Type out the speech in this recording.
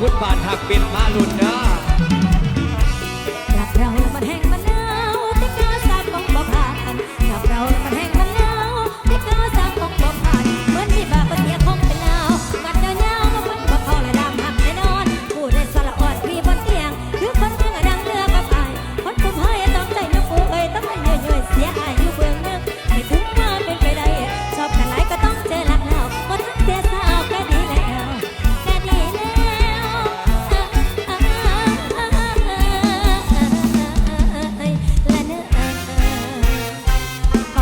คุณบาทหักเป็นมาลุนเด้อ